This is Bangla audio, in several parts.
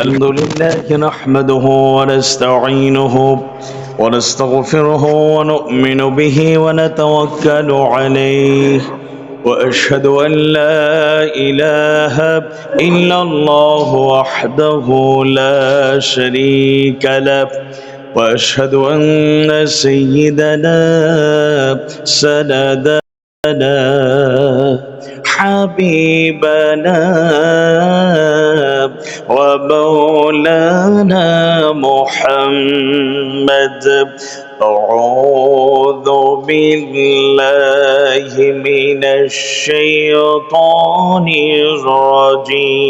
الحمد لله نحمده ونستعينه ونستغفره ونؤمن به ونتوكل عليه وأشهد أن لا إله إلا الله وحده لا شريك له وأشهد أن سيدنا سندنا حبيبنا ومولانا محمد. أعوذ بالله من الشيطان الرجيم.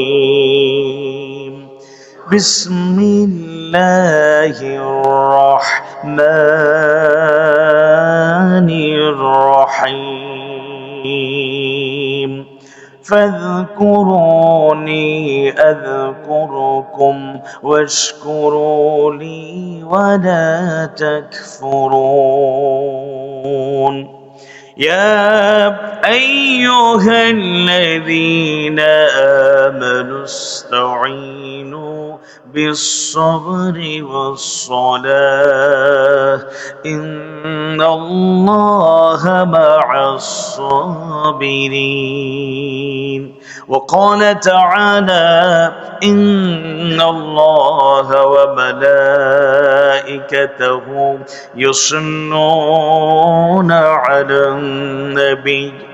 بسم الله الرحمن فاذكروني أذكركم واشكروا لي ولا تكفرون. يا أيها الذين آمنوا استعينوا بالصبر والصلاة. إن الله مع الصابرين. وقال تعالى إن الله وملائكته يصلون على النبي.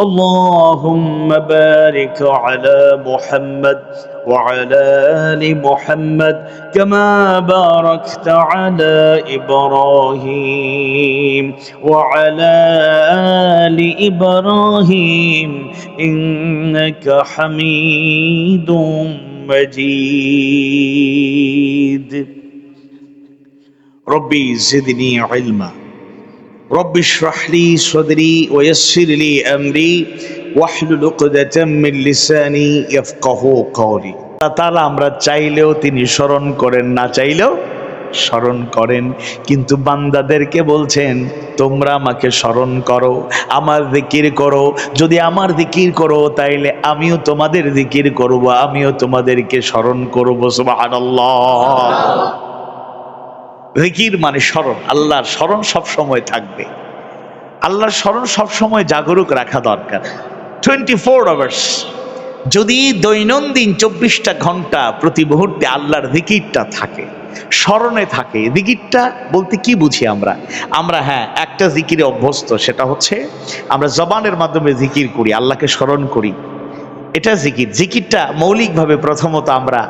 اللهم بارك على محمد وعلى آل محمد كما باركت على إبراهيم وعلى آل إبراهيم إنك حميد مجيد. ربي زدني علما. رب اشرح لي صدري ويسر لي امري واحلل عقدة من لساني يفقهوا قولي তাআলা আমরা চাইলেও তিনি স্মরণ করেন না চাইলেও স্মরণ করেন কিন্তু বান্দাদেরকে বলছেন তোমরা আমাকে স্মরণ করো আমার দিকির করো যদি আমার দিকির করো তাইলে আমিও তোমাদের দিকির করব আমিও তোমাদেরকে স্মরণ করবো সুবহানাল্লাহ জিকির মানে স্মরণ, আল্লাহর স্মরণ সব সময় থাকবে। আল্লাহর স্মরণ সব সময় জাগরুক রাখা দরকার। টোয়েন্টি ফোর আওয়ার্স যদি দৈনন্দিন চব্বিশটা ঘণ্টা প্রতি মুহূর্তে আল্লাহর দিকিরটা থাকে, স্মরণে থাকে দিকিরটা বলতে কি বুঝি আমরা? আমরা হ্যাঁ একটা জিকিরে অভ্যস্ত, সেটা হচ্ছে আমরা জবানের মাধ্যমে জিকির করি, আল্লাহকে স্মরণ করি। এটা জিকির জিকিরটা মৌলিকভাবে প্রথমত আমরা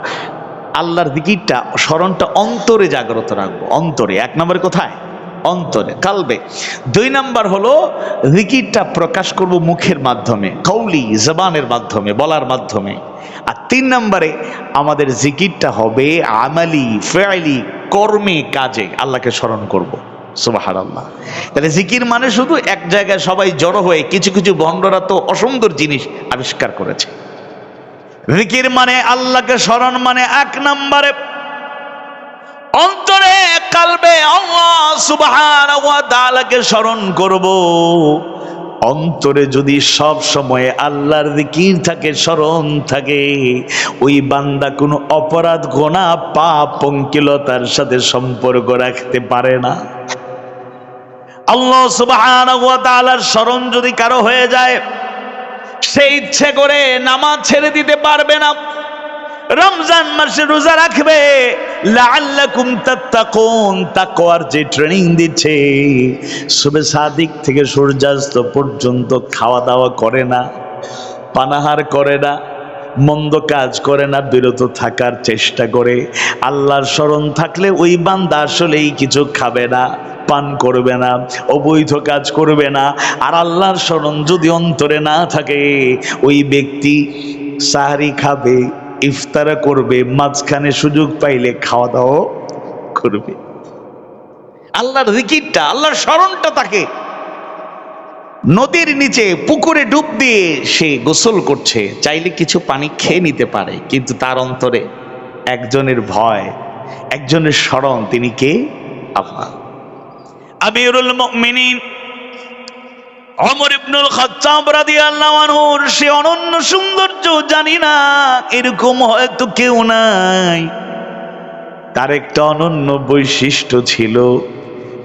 আল্লাহর দিকিরটা স্মরণটা অন্তরে জাগ্রত রাখব। অন্তরে, এক নম্বরে কোথায়? অন্তরে, কালবে। দুই নাম্বার হলো, জিকিরটা প্রকাশ করব মুখের মাধ্যমে, কৌলি, জবানের মাধ্যমে, বলার মাধ্যমে। আর তিন নাম্বারে, আমাদের জিকিরটা হবে আমালি ফেয়ালি কর্মে, কাজে, আল্লাহকে স্মরণ করব। সুবাহার আল্লাহ তাহলে জিকির মানে শুধু এক জায়গায় সবাই জড়ো হয়ে কিছু কিছু ভণ্ডরা তো অসুন্দর জিনিস আবিষ্কার করেছে। জিকির মানে আল্লাহকে স্মরণ মানে এক নম্বরে। অন্তরে, কালবে আল্লাহ সুবহানাহু ওয়া তাআলাকে স্মরণ করব। অন্তরে যদি সব সময় আল্লাহর জিকির থাকে, স্মরণ থাকে, ওই বান্দা কোনো অপরাধ, গোনা, পাপ পঙ্কিলতার সাথে সম্পর্ক রাখতে পারে না। আল্লাহ সুবহানাহু ওয়া তাআলার স্মরণ যদি কারও হয়ে যায় সে ইচ্ছে করে নামাজ ছেড়ে দিতে পারবে না। রমজান মাসে রোজা রাখবে। লাআল্লাকুম তাত্তাকুন, তাকওয়ার যে ট্রেনিং দিচ্ছে সুবে সাদিক থেকে সূর্যাস্ত পর্যন্ত খাওয়া দাওয়া করে না, পানাহার করে না, মন্দ কাজ করে না, বিরত থাকার চেষ্টা করে। আল্লাহর স্মরণ থাকলে ওই বান্দা আসলেই কিছু খাবে না। পান করবে না, অবৈধ কাজ করবে না, আর আল্লাহর স্মরণ যদি অন্তরে না থাকে, ওই ব্যক্তি সাহারি খাবে, ইফতারা করবে, মাঝখানে সুযোগ পাইলে খাওয়া দাওয়া করবে। আল্লাহর জিকিরটা, আল্লাহর স্মরণটা তাকে নদীর নিচে, পুকুরে ডুব দিয়ে সে গোসল করছে। চাইলে কিছু পানি খেয়ে নিতে পারে, কিন্তু তার অন্তরে একজনের ভয়, একজনের স্মরণ, তিনি কে? আল্লাহ। আমিরুল মুমিনিন অমর ইবনুল খাত্তাব রাদিয়াল্লাহু সে অনন্য সৌন্দর্য জানি না, এরকম হয়তো কেউ নাই। তার একটা অনন্য বৈশিষ্ট্য ছিল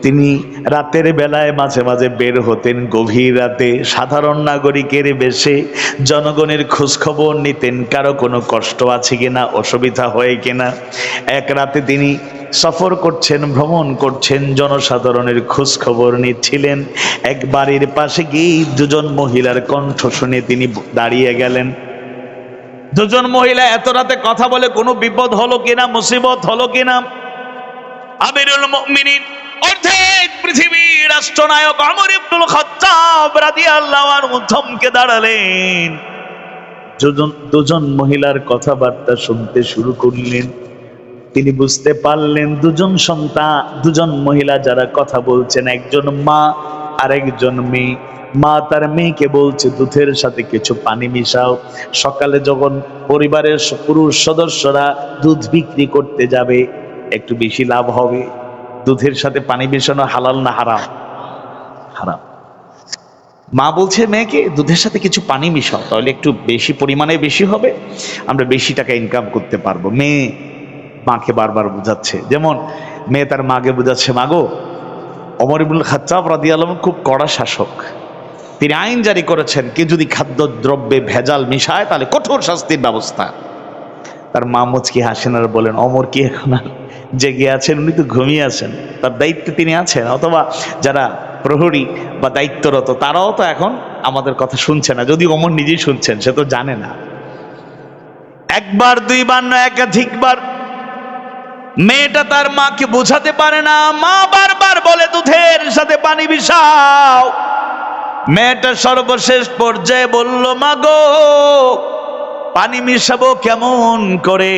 তিনি রাতের বেলায় মাঝে মাঝে বের হতেন গভীর রাতে। সাধারণ নাগরিকের বেশে জনগণের খোঁজখবর নিতেন, কারও কোনো কষ্ট আছে কিনা, অসুবিধা হয় কিনা। এক রাতে তিনি সফর করছেন, ভ্রমণ করছেন, জনসাধারণের খোঁজ খবর নিচ্ছিলেন। এক বাড়ির পাশে গিয়ে দুজন মহিলার কণ্ঠ শুনে তিনি দাঁড়িয়ে গেলেন। দুজন মহিলা এত রাতে কথা বলে কোনো বিপদ হলো কিনা, মুসিবত হলো কিনা? আমিরুল মুমিনিন অর্ধেক পৃথিবীর রাষ্ট্রনায়ক আমর ইবনুল খাত্তাব রাদিয়াল্লাহু আনহু থমকে দাঁড়ালেন। দুজন মহিলার কথাবার্তা শুনতে শুরু করলেন। তিনি বুঝতে পারলেন দুজন সন্তান, দুজন মহিলা যারা কথা বলছেন, একজন মা আর একজন মেয়ে। মা তার মেয়েকে বলছে, দুধের সাথে কিছু পানি মিশাও। সকালে যখন পরিবারের পুরুষ সদস্যরা দুধ বিক্রি করতে যাবে, একটু বেশি লাভ হবে। দুধের সাথে পানি মেশানো হালাল না হারাম? হারাম। মা বলছে, মেয়েকে দুধের সাথে কিছু পানি মিশাও, তাহলে একটু বেশি পরিমাণে বেশি হবে, আমরা বেশি টাকা ইনকাম করতে পারব। মেয়ে মাকে বারবার বোঝাচ্ছে। যেমন মেয়ে তার মাকে বোঝাচ্ছে মাগো অমর ইবুল খাত্তাব রাদি আলম খুব কড়া শাসক। তিনি আইন জারি করেছেন, কে যদি খাদ্য দ্রব্যে ভেজাল মিশায়, তাহলে কঠোর শাস্তির ব্যবস্থা। তার মা মুচকি হাসেন আর বলেন অমর কি এখন আর জেগে আছেন, উনি তো ঘুমিয়ে আছেন। তার দায়িত্বে তিনি আছেন, অথবা যারা প্রহরী বা দায়িত্বরত, তারাও তো এখন আমাদের কথা শুনছে না। যদি অমর নিজেই শুনছেন, সে তো জানে না। একবার, দুইবার না একাধিকবার। মেয়েটা তার মাকে বোঝাতে পারে না, মা বারবার বলে, দুধের সাথে পানি মিশাও। মেয়েটা সর্বশেষ পর্যায়ে বলল, মা গো, পানি মিশাবো কেমন করে?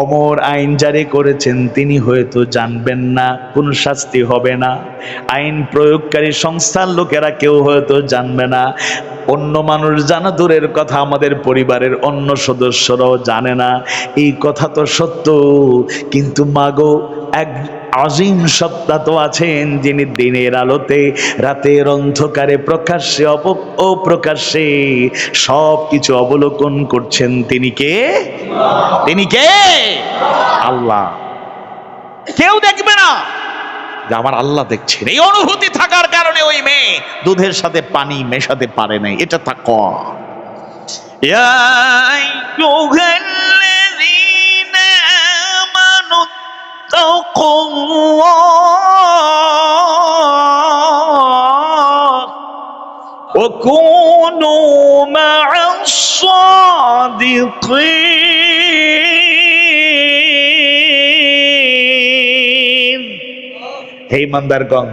অমর আইন জারি করেছেন, তিনি হয়তো জানবেন না, কোন শাস্তি হবে না। আইন প্রয়োগকারী সংস্থার লোকেরা কেউ হয়তো জানবে না। অন্য মানুষ জানা দূরের কথা, আমাদের পরিবারের অন্য সদস্যরাও জানে না। এই কথা তো সত্য, কিন্তু মাগো, এক আজিম সত্তা তো আছেন যিনি দিনের আলোতে, রাতের অন্ধকারে প্রকাশ্যে অপ, অপ্রকাশ্যে সব কিছু অবলোকন করছেন। তিনি কে? তিনি কে? আল্লাহ। কেউ দেখবে না যে আমার আল্লাহ দেখছেন। এই অনুভূতি থাকার কারণে ওই মেয়ে দুধের সাথে পানি মেশাতে পারে নাই। এটা তা ক وكونوا مع الصادقين হে ইমানদারগণ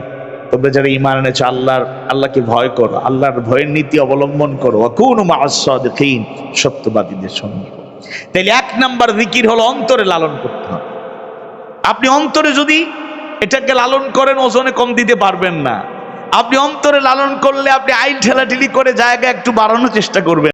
তোমরা যারা ইমান এনেছো আল্লাহর আল্লাহকে ভয় করো আল্লাহর ভয়ের নীতি অবলম্বন করো কোন মাসাদিন সত্যবাদীদের সঙ্গে তাইলে এক নাম্বার জিকির হলো অন্তরে লালন করতে হবে আপনি অন্তরে যদি এটাকে লালন করেন, ওজনে কম দিতে পারবেন না। আপনি অন্তরে লালন করলে আপনি আইন ঠেলাঠেলি করে জায়গা একটু বাড়ানোর চেষ্টা করবেন।